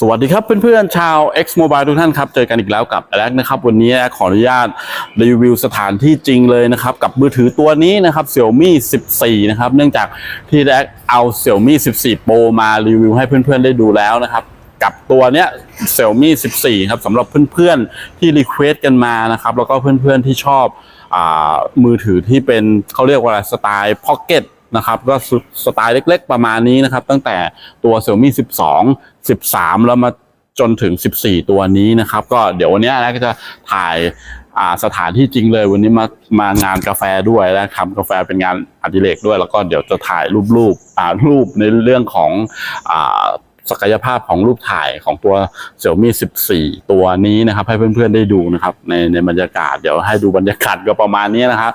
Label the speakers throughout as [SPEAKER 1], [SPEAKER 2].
[SPEAKER 1] สวัสดีครับเพื่อนๆชาว X Mobile ทุกท่านครับ เจอกันอีกแล้วกับแอลกนะครับ วันนี้ขออนุญาตรีวิวสถานที่จริงเลยนะครับ กับมือถือตัวนี้นะครับ Xiaomi 14 นะครับ เนื่องจากที่แอลเอา Xiaomi 14 Pro มารีวิวให้เพื่อนๆได้ดูแล้วนะครับกับตัวเนี้ย Xiaomi 14 ครับสำหรับเพื่อนๆที่รีเควสกันมานะครับ แล้วก็เพื่อนๆที่ชอบอามือถือที่เป็นเขาเรียกว่าสไตล์พ็อกเก็ต นะครับก็สไตล์เล็ก ๆ ประมาณนี้นะครับ ตั้งแต่ตัว Xiaomi 12 13 แล้วมาจนถึง 14 ตัวนี้นะครับ ก็เดี๋ยววันนี้นะก็จะถ่ายาสถานที่จริงเลยวันนี้มามางานกาแฟด้วยและทำกาแฟเป็นงานอดิเรกด้วย แล้วก็เดี๋ยวจะถ่ายรูปๆอ่ารูปในเรื่องของอ ศักยภาพของรูปถ่ายของตัว Xiaomi 14 ตัวนี้นะครับ ให้เพื่อนๆได้ดูนะครับในในบรรยากาศเดี๋ยวให้ดูบรรยากาศก็ประมาณนี้นะครับ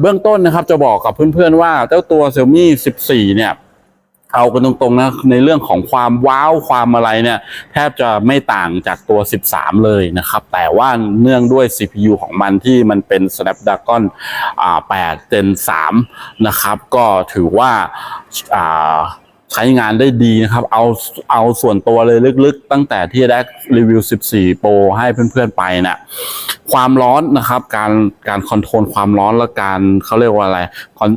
[SPEAKER 1] เบื้องต้นนะครับจะบอกกับเพื่อนๆว่าเจ้าตัว Xiaomi 14 เนี่ยเอากันตรงๆนะในเรื่องของความว้าวความอะไรเนี่ย แทบจะไม่ต่างจากตัว 13 เลยนะครับ แต่ว่าเนื่องด้วย CPU ของมันที่มันเป็น Snapdragon 8 Gen 3 นะครับ ก็ถือว่า ใช้งานได้ดีนะครับ เอาเอาส่วนตัวเลยลึกๆ ตั้งแต่ที่ได้รีวิว 14 Pro ให้เพื่อนๆไปเนี่ยความร้อนนะครับ การการคอนโทรลความร้อนและการเขาเรียกว่าอะไรคอน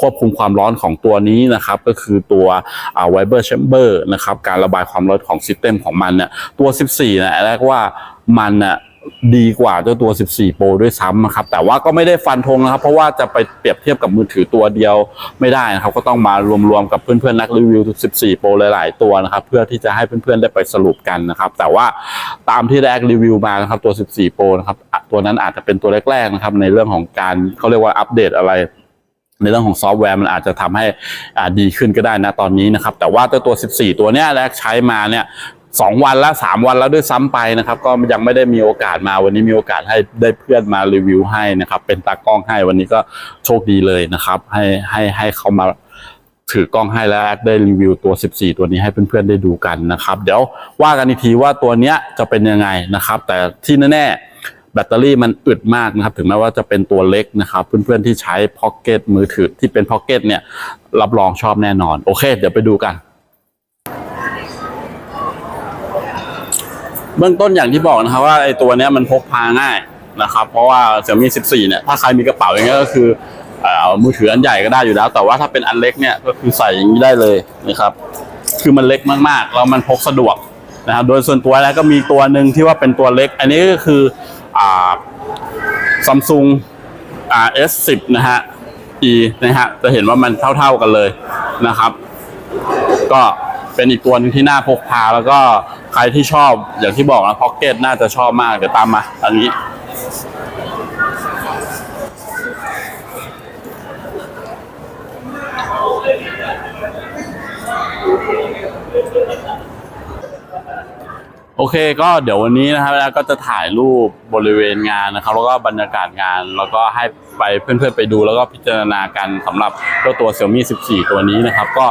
[SPEAKER 1] ควบคุมความร้อนของตัวนี้นะครับ ก็คือตัวอ่า Viber Chamber นะครับ การระบายความร้อนของซิสเต็มของมันเนี่ยตัว 14นะแรกว่ามันน่ะ ดีกว่าเจ้าตัว 14 Pro ด้วยซ้ำนะครับ แต่ว่าก็ไม่ได้ฟันธงนะครับ เพราะว่าจะไปเปรียบเทียบกับมือถือตัวเดียวไม่ได้นะครับ ก็ต้องมารวมๆกับเพื่อนๆนักรีวิว 14 Pro หลายๆ ตัวนะครับ เพื่อที่จะให้เพื่อนๆได้ไปสรุปกันนะครับ แต่ว่าตามที่แรกรีวิวมานะครับตัว 14 Pro นะครับตัวนั้นอาจจะเป็นตัวแรกๆนะครับในเรื่องของการเขาเรียกว่าอัปเดตอะไรในเรื่องของซอฟต์แวร์มันอาจจะทำให้อาดีขึ้นก็ได้นะตอนนี้นะครับ แต่ว่าตัวตัว 14 ตัวเนี้ยแรกใช้มาเนี่ยสองวันแล้วสามวันแล้วด้วยซ้ำไปนะครับ ก็ยังไม่ได้มีโอกาสมาวันนี้มีโอกาสให้ได้เพื่อนมารีวิวให้นะครับ เป็นตากล้องให้วันนี้ก็โชคดีเลยนะครับ ให้ให้ให้เขามาถือกล้องให้แล้วได้รีวิวตัว 14 ตัวนี้ให้เพื่อนๆได้ดูกันนะครับ เดี๋ยวว่ากันอีกทีว่าตัวเนี้ยจะเป็นยังไงนะครับ แต่ที่แน่ๆแบตเตอรี่มันอึดมากนะครับ ถึงแม้ว่าจะเป็นตัวเล็กนะครับ เพื่อนๆที่ใช้พ็อกเก็ตมือถือที่เป็นพ็อกเก็ตเนี่ยรับรองชอบแน่นอน โอเค เดี๋ยวไปดูกัน เบื้องต้นอย่างที่บอกนะครับว่าไอ้ตัวเนี้ยมันพกพาง่ายนะครับ เพราะว่า Xiaomi 14 เนี่ย ถ้าใครมีกระเป๋าอย่างเงี้ยก็คือเอ่อมือถืออันใหญ่ก็ได้อยู่แล้ว แต่ว่าถ้าเป็นอันเล็กเนี่ยก็คือใส่อย่างนี้ได้เลยนะครับ คือมันเล็กมากๆแล้วมันพกสะดวกนะครับ โดยส่วนตัวแล้วก็มีตัวหนึ่งที่ว่าเป็นตัวเล็ก อันนี้ก็คือซัมซุง S10 นะฮะ E นะฮะ จะเห็นว่ามันเท่าๆกันเลยนะครับ ก็เป็นอีกตัวนึงที่น่าพกพาแล้วก็ ใครที่ชอบอย่างที่บอกนะพ็อกเก็ตน่าจะชอบมาก เดี๋ยวตามมาอันนี้ โอเคก็เดี๋ยววันนี้นะครับแล้วก็จะถ่ายรูปบริเวณงานนะครับ แล้วก็บรรยากาศงานแล้วก็ให้ไปเพื่อนๆไปดูแล้วก็พิจารณากันสำหรับเจ้าตัว Xiaomi 14 ตัวนี้นะครับ ก็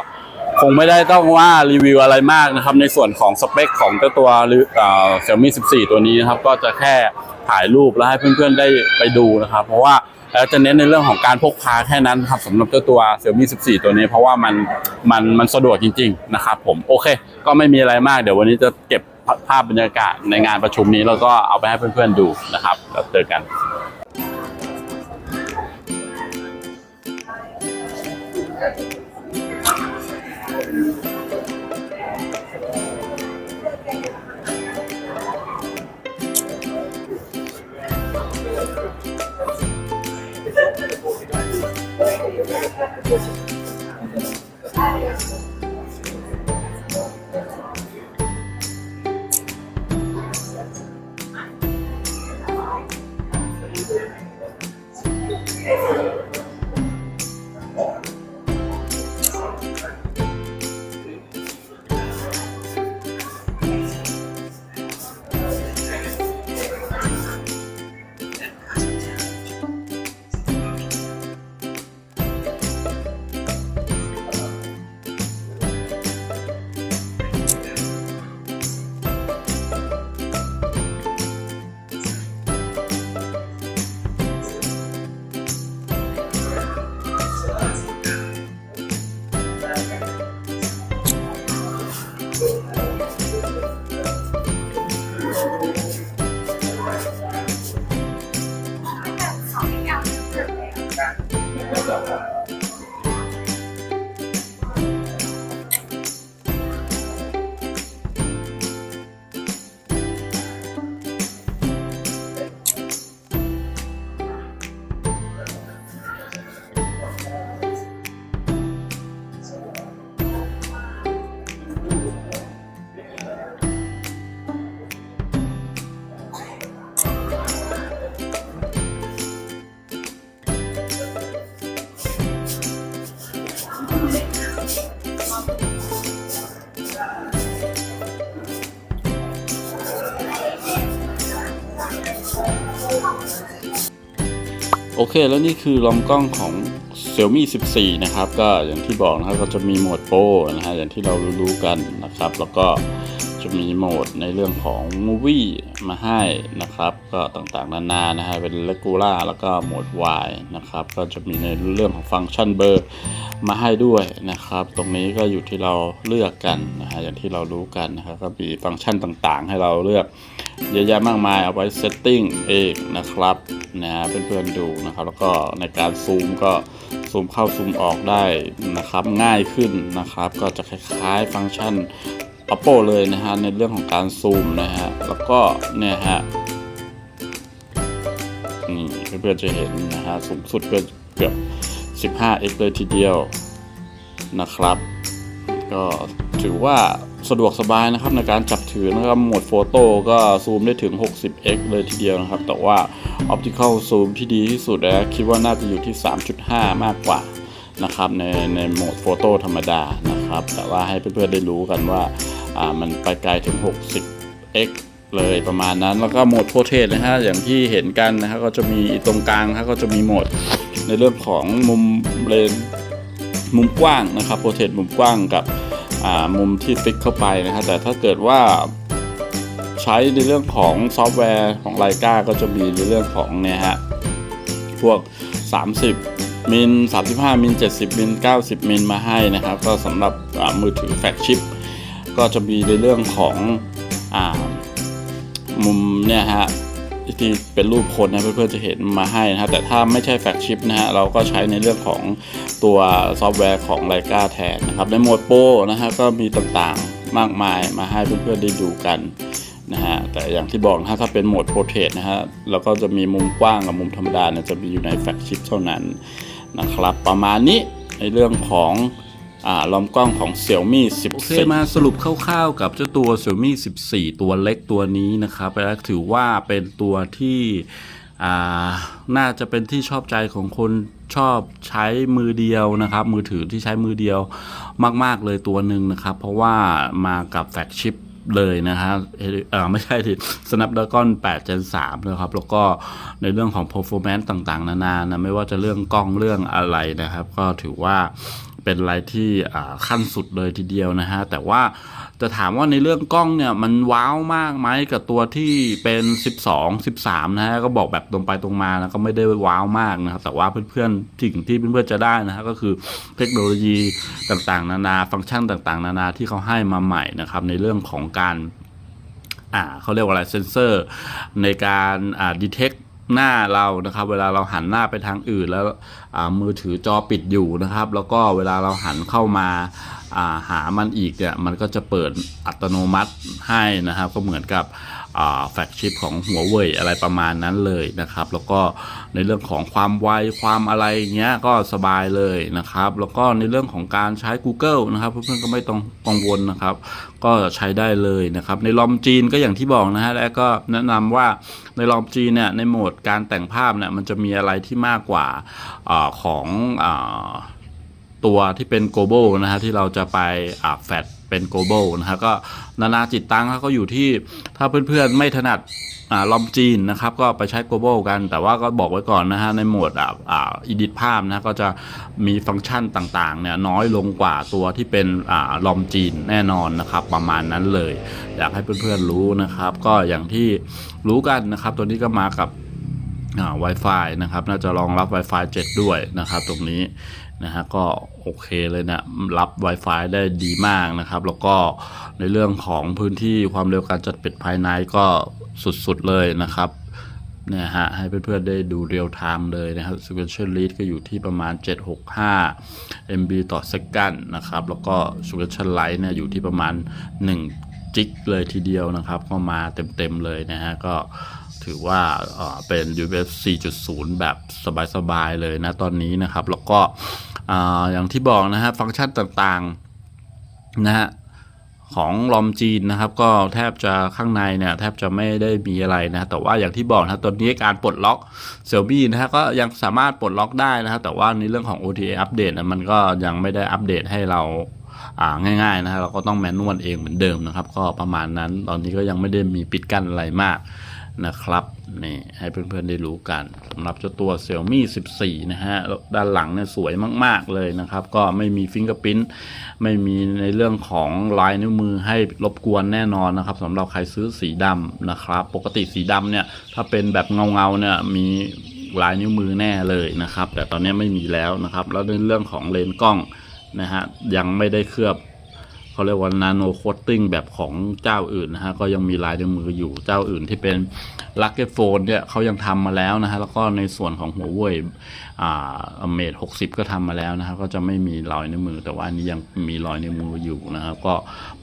[SPEAKER 1] คงไม่ได้ต้องว่ารีวิวอะไรมากนะครับ ในส่วนของสเปคของเจ้าตัวเอ่อ Xiaomi 14 ตัวนี้นะครับ ก็จะแค่ถ่ายรูปแล้วให้เพื่อนๆได้ไปดูนะครับ เพราะว่าแล้วจะเน้นในเรื่องของการพกพาแค่นั้นครับสำหรับเจ้าตัว Xiaomi 14 ตัวนี้เพราะว่ามันมันมันสะดวกจริง ๆ นะครับผมโอเค ก็ไม่มีอะไรมากเดี๋ยววันนี้จะเก็บภาพบรรยากาศในงานประชุมนี้แล้วก็เอาไปให้เพื่อนๆดูนะครับแล้วเจอกัน
[SPEAKER 2] เโอ
[SPEAKER 1] เค แล้วนี่คือลำกล้องของ Xiaomi 14 นะครับ ก็อย่างที่บอกนะครับก็จะมีโหมดโปรนะฮะอย่างที่เรารู้ๆกันนะครับ แล้วก็ จะมีโหมดในเรื่องของ Movie มาให้นะครับ ก็ต่างๆนานานะฮะเป็น Regular แล้วก็โหมด Y นะครับ ก็จะมีในเรื่องของฟังก์ชันเบอร์มาให้ด้วยนะครับ ตรงนี้ก็อยู่ที่เราเลือกกันนะฮะอย่างที่เรารู้กันนะครับก็มีฟังก์ชันต่างๆ ให้เราเลือกเยอะแยะมากมายเอาไว้เซตติ้งเองนะครับนะฮะเพื่อนๆดูนะครับ แล้วก็ในการซูมก็ซูมเข้าซูมออกได้นะครับ ง่ายขึ้นนะครับ ก็จะคล้ายๆ ฟังก์ชัน Oppo เลยนะฮะในเรื่องของการซูมนะฮะแล้วก็เนี่ยฮะนี่เพื่อนๆจะเห็นนะฮะสูงสุดก็เกือบ 15x เลยทีเดียวนะครับ ก็ถือว่าสะดวกสบายนะครับในการจับถือนะครับโหมดโฟโต้ก็ซูมได้ถึง 60x เลยทีเดียวนะครับ แต่ว่า Optical Zoom ที่ดีที่สุดนะคิดว่าน่าจะอยู่ที่ 3.5 มากกว่านะครับในในโหมดโฟโต้ธรรมดานะครับ แต่ว่าให้เพื่อนๆได้รู้กันว่า อ่ามันไปไกลถึง 60x เลยประมาณนั้นแล้วก็โหมดโ o รเทสนะฮะอย่างที่เห็นกันนะครับก็จะมีตรงกลางนะก็จะมีโหมดในเรื่องของมุมเลนมุมกว้างนะครับโปรเทสมุมกว้างกับมุมที่ฟิกเข้าไปนะครับแต่ถ้าเกิดว่าใช้ในเรื่องของซอฟต์แวร์ของไลกาก็จะมีในเรื่องของเนี่ยฮะพวก 30มิล35มิล70มิล90มิลมาให้นะครับ ก็สำหรับมือถือแฟลกชิป ก็จะมีในเรื่องของอมุมเนี่ยฮะที่เป็นรูปคนนะเพื่อนๆจะเห็นมาให้นะฮะแต่ถ้าไม่ใช่แฟกชิปนะฮะเราก็ใช้ในเรื่องของตัวซอฟต์แวร์ของไลกาแทนนะครับในโหมดโปรนะฮะก็มีต่างๆมากมายมาให้เพื่อนๆได้ดูกันนะฮะแต่อย่างที่บอกนะฮะถ้าเป็นโหมดโปรเทสนะฮะเราก็จะมีมุมกว้างกับมุมธรรมดาเนี่ยจะมีอยู่ในแฟกชิปเท่านั้นนะครับประมาณนี้ในเรื่องของ อ่าลำกล้องของ Xiaomi 10โอเคมาสรุปคร่าวๆกับเจ้าตัว Xiaomi 14 ตัวเล็กตัวนี้นะครับและถือว่าเป็นตัวที่อ่าน่าจะเป็นที่ชอบใจของคนชอบใช้มือเดียวนะครับ มือถือที่ใช้มือเดียวมากๆเลยตัวหนึ่งนะครับ เพราะว่ามากับแฟกชิปเลยนะฮะเออไม่ใช่ที่ Snapdragon 8 Gen 3นะครับ แล้วก็ในเรื่องของ performance ต่างๆ นานานะไม่ว่าจะเรื่องกล้องเรื่องอะไรนะครับ ก็ถือว่า เป็นอะไรที่ขั้นสุดเลยทีเดียวนะฮะ แต่ว่าจะถามว่าในเรื่องกล้องเนี่ยมันว้าวมากไหมกับตัวที่เป็น 12 13 นะฮะ ก็บอกแบบตรงไปตรงมานะก็ไม่ได้ว้าวมากนะครับ แต่ว่าเพื่อนๆสิ่งที่เพื่อนๆจะได้นะฮะก็คือเทคโนโลยีต่างๆ นานาฟังก์ชันต่างๆ นานาที่เขาให้มาใหม่นะครับ ในเรื่องของการ่าเขาเรียกว่าอะไรเซนเซอร์ในการอ่าดีเทค หน้าเรานะครับ เวลาเราหันหน้าไปทางอื่น แล้วมือถือจอปิดอยู่นะครับ แล้วก็เวลาเราหันเข้ามาาหามันอีกเนี่ยมันก็จะเปิดอัตโนมัติให้นะครับ ก็เหมือนกับ แฟกชิปของหัวเว่ยอะไรประมาณนั้นเลยนะครับ แล้วก็ในเรื่องของความไวความอะไรเงี้ยก็สบายเลยนะครับ แล้วก็ในเรื่องของการใช้ Google นะครับเพื่อนๆก็ไม่ต้องกังวลนะครับ ก็ใช้ได้เลยนะครับ ในลอมจีนก็อย่างที่บอกนะฮะแล้วก็แนะนำว่าในลอมจีนเนี่ยในโหมดการแต่งภาพเนี่ยมันจะมีอะไรที่มากกว่าอของอตัวที่เป็น global นะฮะที่เราจะไปอาแฟดเป็น global นะฮะก็ นานาจิตตังเขาก็อยู่ที่ถ้าเพื่อนๆไม่ถนัดอลอมจีนนะครับ ก็ไปใช้ global กัน แต่ว่าก็บอกไว้ก่อนนะฮะในโหมดอ่าอ่า edit ภาพนะก็จะมีฟังก์ชันต่างๆเนี่ยน้อยลงกว่าตัวที่เป็นอ่าลอมจีนแน่นอนนะครับ ประมาณนั้นเลย อยากให้เพื่อนๆรู้นะครับ ก็อย่างที่รู้กันนะครับ ตัวนี้ก็มากับ Wi-Fi นะครับ น่าจะรองรับ Wi-Fi 7 ด้วยนะครับ ตรงนี้ นะฮะก็โอเคเลยนะรับ Wi-Fi ได้ดีมากนะครับ แล้วก็ในเรื่องของพื้นที่ความเร็วการจัดปิดภายในก็สุดๆเลยนะครับเนี่ยฮะให้เพื่อนๆได้ดูเรียลไทม์เลยนะครับ sequential read ก็อยู่ที่ประมาณ 765 MB ต่อ second นะครับ แล้วก็ sequential write เนี่ยอยู่ที่ประมาณ1จิกเลยทีเดียวนะครับ ก็มาเต็มๆเลยนะฮะก็ ถือว่าเป็น UFS 4.0 แบบสบายๆเลยนะตอนนี้นะครับ แล้วก็อย่างที่บอกนะฮะฟังก์ชันต่างๆนะฮะของลอมจีนนะครับ ก็แทบจะข้างในเนี่ยแทบจะไม่ได้มีอะไรนะแต่ว่าอย่างที่บอกนะตอนนี้การปลดล็อกเซี่ยมี่นะฮะก็ยังสามารถปลดล็อกได้นะครับแต่ว่าในเรื่องของ OTA อัปเดตมันก็ยังไม่ได้อัปเดตให้เราอ่าง่ายๆนะฮะเราก็ต้องแมนนวลเองเหมือนเดิมนะครับ ก็ประมาณนั้นตอนนี้ก็ยังไม่ได้มีปิดกั้นอะไรมาก นะครับนี่ให้เพื่อนๆได้รู้กันสำหรับเจ้าตัว Xiaomi 14 นะฮะ ด้านหลังเนี่ยสวยมาก ๆ เลยนะครับ ก็ไม่มีฟิงเกอร์พิ้นไม่มีในเรื่องของลายนิ้วมือให้รบกวนแน่นอนนะครับสำหรับใครซื้อสีดำนะครับ ปกติสีดำเนี่ย ถ้าเป็นแบบเงาๆเนี่ยมีลายนิ้วมือแน่เลยนะครับ แต่ตอนนี้ไม่มีแล้วนะครับ แล้วในเรื่องของเลนส์กล้องนะฮะยังไม่ได้เคลือบ เขาเรียกว่านาโนโคตติ้งแบบของเจ้าอื่นนะฮะก็ยังมีลายในมืออยู่เจ้าอื่นที่เป็นลักเก็ตโฟนเนี่ยเขายังทำมาแล้วนะฮะแล้วก็ในส่วนของหัวเว่ยอ่าเมดหกสิบก็ทำมาแล้วนะฮะก็จะไม่มีรอยในมือ แต่ว่าอันนี้ยังมีรอยในมืออยู่นะครับก็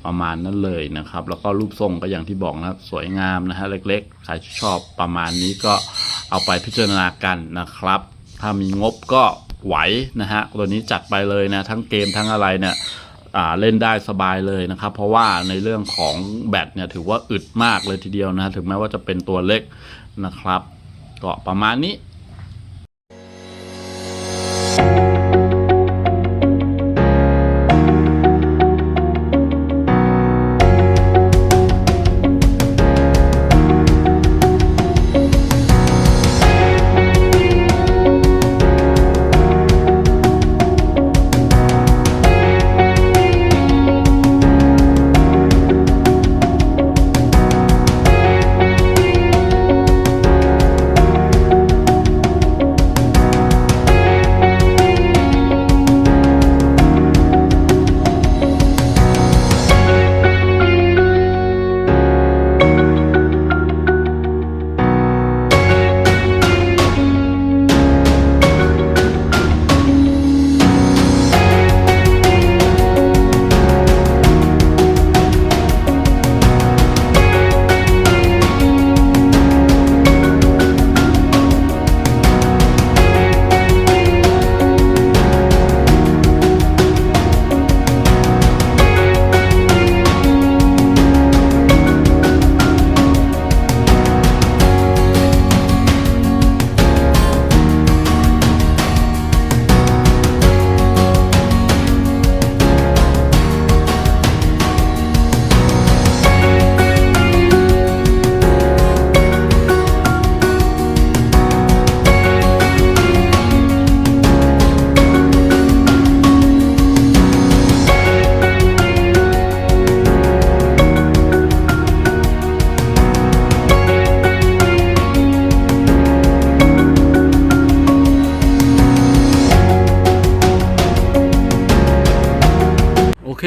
[SPEAKER 1] ประมาณนั้นเลยนะครับ แล้วก็รูปทรงก็อย่างที่บอกนะครับสวยงามนะฮะเล็กๆใครชอบประมาณนี้ก็เอาไปพิจารณากันนะครับ ถ้ามีงบก็ไหวนะฮะตัวนี้จัดไปเลยนะ ทั้งเกมทั้งอะไรเนี่ย เล่นได้สบายเลยนะครับ เพราะว่าในเรื่องของแบตเนี่ยถือว่าอึดมากเลยทีเดียวนะถึงแม้ว่าจะเป็นตัวเล็กนะครับ ก็ประมาณนี้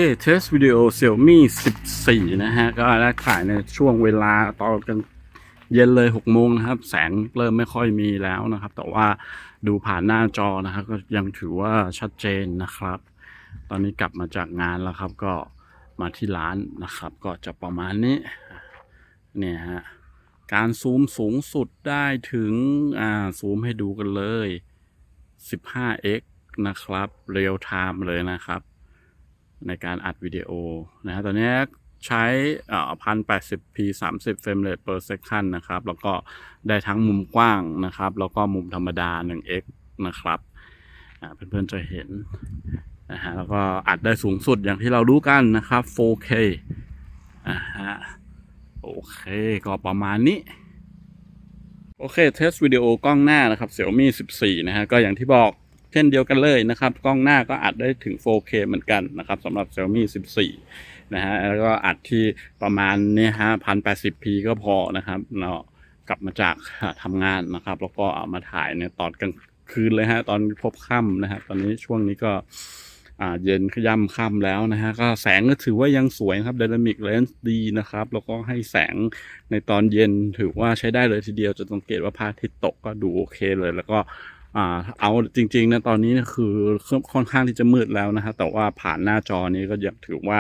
[SPEAKER 1] เคเทสวิดีโอ Xiaomi 14 นะฮะ ก็ได้ขายในช่วงเวลาตอนกลางเย็นเลย6โมงนะครับ แสงเริ่มไม่ค่อยมีแล้วนะครับ แต่ว่าดูผ่านหน้าจอนะครับ ก็ยังถือว่าชัดเจนนะครับ ตอนนี้กลับมาจากงานแล้วครับ ก็มาที่ร้านนะครับ ก็จะประมาณนี้เนี่ยฮะ การซูมสูงสุดได้ถึง อ่า ซูมให้ดูกันเลย 15x นะครับ เรียลไทม์เลยนะครับ ในการอัดวิดีโอนะฮะตอนนี้ใช้พันแปดสิบ p สามสิบเฟรมเรท per second นะครับ แล้วก็ได้ทั้งมุมกว้างนะครับ แล้วก็มุมธรรมดา 1x นะครับเพื่อนๆจะเห็นนะฮะแล้วก็อัดได้สูงสุดอย่างที่เรารู้กันนะครับ 4K อ่าฮะโอเค ก็ประมาณนี้ โอเค เทสวิดีโอกล้องหน้านะครับ Xiaomi 14 นะฮะ ก็อย่างที่บอก ช่นเดียวกันเลยนะครับ กล้องหน้าก็อัดได้ถึง 4K เหมือนกันนะครับสำหรับ Xiaomi 14 นะฮะแล้วก็อัดที่ประมาณนี่ฮะ 1080p ก็พอนะครับเรากลับมาจากทำงานนะครับ แล้วก็เอามาถ่ายในตอนกลางคืนเลยฮะ ตอนพบค่ำนะฮะตอนนี้ช่วงนี้ก็อ่าเย็นขย่ำค่ำแล้วนะฮะ ก็แสงก็ถือว่ายังสวยครับ Dynamic Lens ดีนะครับ แล้วก็ให้แสงในตอนเย็นถือว่าใช้ได้เลยทีเดียวจะสังเกตว่าพระอาทิตย์ตกก็ดูโอเคเลย แล้วก็ อ่าเอาจริงๆนะตอนนี้คือค่อนข้างที่จะมืดแล้วนะฮะแต่ว่าผ่านหน้าจอนี้ก็ยังถือว่า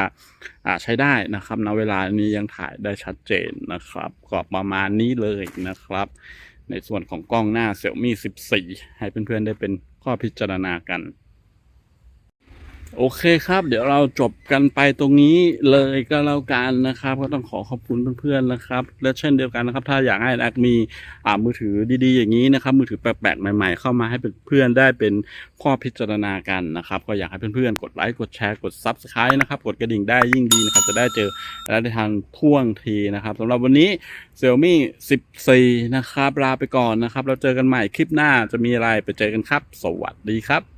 [SPEAKER 1] อ่าใช้ได้นะครับณเวลานี้ยังถ่ายได้ชัดเจนนะครับก็ประมาณนี้เลยนะครับ ในส่วนของกล้องหน้า Xiaomi 14 ให้เพื่อนๆได้เป็นข้อพิจารณากัน โอเคครับ เดี๋ยวเราจบกันไปตรงนี้เลยก็แล้วกันนะครับ ก็ต้องขอขอบคุณเพื่อนๆนะครับ และเช่นเดียวกันนะครับ ถ้าอยากให้แอคมีอ่ามือถือดีๆ อย่างนี้นะครับ มือถือแปลกๆใหม่ๆ เข้ามาให้เพื่อนๆได้เป็นข้อพิจารณากันนะครับ ก็อยากให้เพื่อนๆ กดไลค์กดแชร์กด Subscribe นะครับ กดกระดิ่งได้ยิ่งดีนะครับ จะได้เจอและได้ทางท่วงทีนะครับสำหรับวันนี้ Xiaomi 14 นะครับลาไปก่อนนะครับเราเจอกันใหม่คลิปหน้าจะมีอะไรไปเจอกันครับ สวัสดีครับ